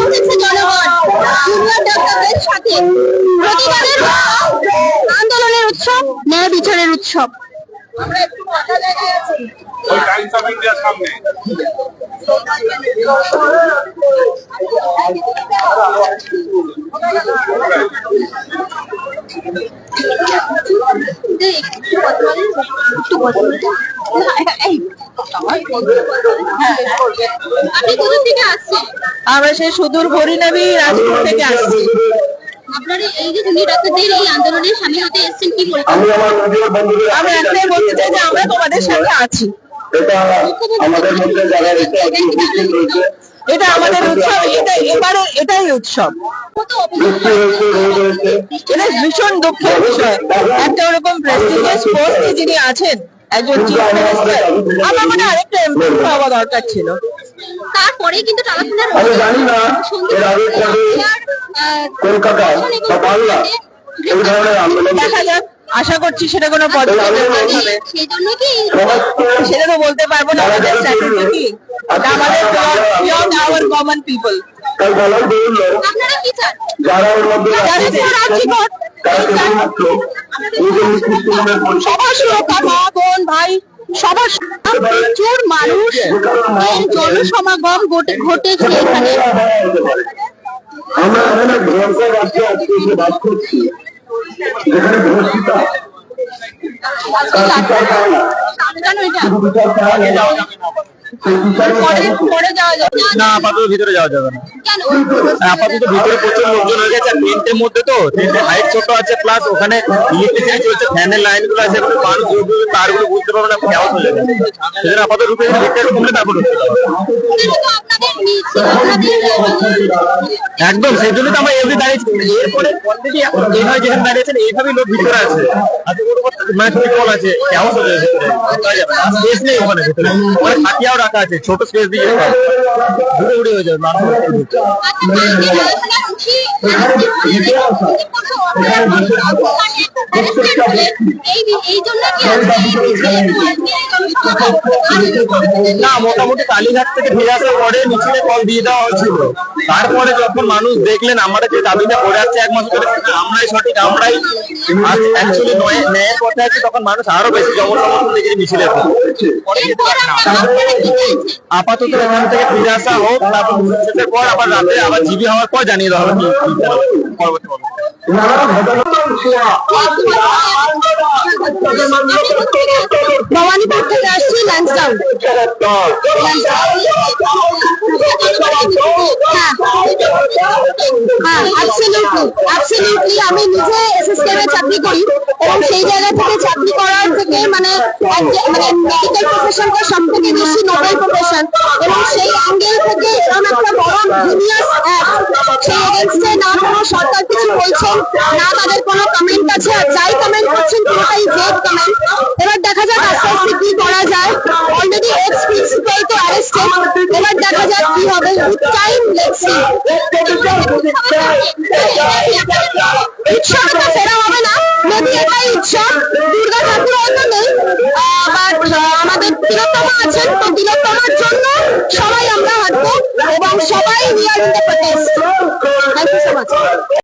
উঠেছে জনগণ জুনিয়র ডাক্তারদের সাথে প্রতিবাদের আন্দোলনের উৎসব ন্যায় বিচারের উৎসব আমরা একটু ফাঁকা জায়গায় ওই টাইমস সামনে। আপনি কোথা থেকে আসছেন আমরা সেই সুদূর হরিনাবি রাজপুর থেকে আসছি। আপনারা এই যে জুনিয়র ডাক্তারদের এই আন্দোলনে সামিল হতে এসেছেন কি বলবেন? আমি আমার একটাই বলতে চাই যে আমরা তোমাদের সাথে আছি। এটা আমাদের মধ্যে যারা এসে আজকে উপস্থিত রয়েছে এটা আমাদের উৎসব এটা এবারে এটাই উৎসব। এটা ভীষণ দুঃখের বিষয়। একটা ওরকম প্রেস্টিজিয়াস পোস্টে যিনি আছেন একজন চিফ মিনিস্টার আমার মনে আরেকটা এমপি হওয়া দরকার ছিল। তারপরে কিন্তু টালাফোনার আমি জানি না এর আগে কবে কলকাতায় বা বাংলা এই ধরনের আন্দোলন দেখা যাক আশা করছি সেটা কোনো পদ্ধতি হবে সেই জন্য কি সমস্ত সেটা তো বলতে পারব না আমাদের স্ট্র্যাটেজি কি আমাদের বিয়ন্ড আওয়ার কমন পিপল সবার সুরক্ষা মা বোন ভাই সবার প্রচুর মানুষ জনসমাগম ঘটে- ঘটেছে এখানে আমরা এখানে। ভয়ঙ্কর রাজ্যে আজকে এসে বাস করছি যেখানে ধর্ষিতা তার বিচার পায় না শুধু বিচার পায় না পরে যাওয়া যাবে না, আপাতত ভিতরে যাওয়া যাবে না। আপাতত ভিতরে প্রচুর লোকজন গেছে টেন্টের মধ্যে তো টেন্টের হাইট ছোট আছে প্লাস ওখানে ইলেকট্রিসিটি চলছে ফ্যানের লাইনগুলো আছে মানুষ তারগুলো বুঝতে পারবে না কেমন যাবে সেজন্য আপাতত রূপে ভিতরে কমলে তারপর ঢুকতে হবে। এটা তো আপনাদের নিজ আপনাদের একদম সেই জন্য তো আমরা এমনি দাঁড়িয়েছি যেখানে দাঁড়িয়েছেন এইভাবেই লোক ভিতরে আছে। মানে কেমন হয়ে যাবে। ওখানে ভিতরে। রাখা আছে ছোট স্পেস দিয়ে। ঘুরে ঘুরে হয়ে যাবে মানুষ এই জন্য কি না, মোটামুটি কালীঘাট থেকে ফিরে আসার পরে মিছিলে কল দিয়ে দেওয়া হয়েছিল তারপরে যখন মানুষ দেখলেন আমরা যে দাবিটা করে আসছে এক মাস ধরে, আমরাই সঠিক, আমরাই অ্যাকচুয়ালি নয়, ন্যায়ের পথে আছে, তখন মানুষ আরও বেশি মিছিলে এরপর আপনারা কি চাইছেন আপাতত এখান থেকে ফিরে আসা হোক, তারপর পর আবার রাতে আবার জিবি হওয়ার পর জানিয়ে দেওয়া হবে পরবর্তী পর্বে। ভবানীপুর আসছি ল্যান্সডাউন হ্যাঁ অ্যাবসলিউটলি অ্যাবসলিউটলি আমি নিজে সিস্টেমে চাকরি করি এবং সেই জায়গা থেকে চাকরি করার থেকে মানে মানে মেডিকেল প্রফেশনটা সবথেকে বেশি নোবেল প্রফেশন এবং সেই অ্যাঙ্গেল থেকে এরকম একটা বড় জিনিয়াস অ্যাক্ট সেই এগেনস্টে না কোনো সরকার কিছু বলছেন? না, তাদের কোনো কমেন্ট আছে? আর যাই কমেন্ট করছেন, পুরোটাই জেড কমেন্ট এবার দেখা যাক আস্তে আস্তে কি করা যায়। অলরেডি এক্স প্রিন্সিপাল তো অ্যারেস্টেড এবার দেখা যাক কি হবে। উইথ টাইম লেটস সি উৎসবে হবে না। মেবি এটাই উৎসব। আছেন তো তিলোত্তমার জন্য সবাই আমরা হাঁটবো এবং সবাই নিয়ে প্রোটেস্ট থ্যাংক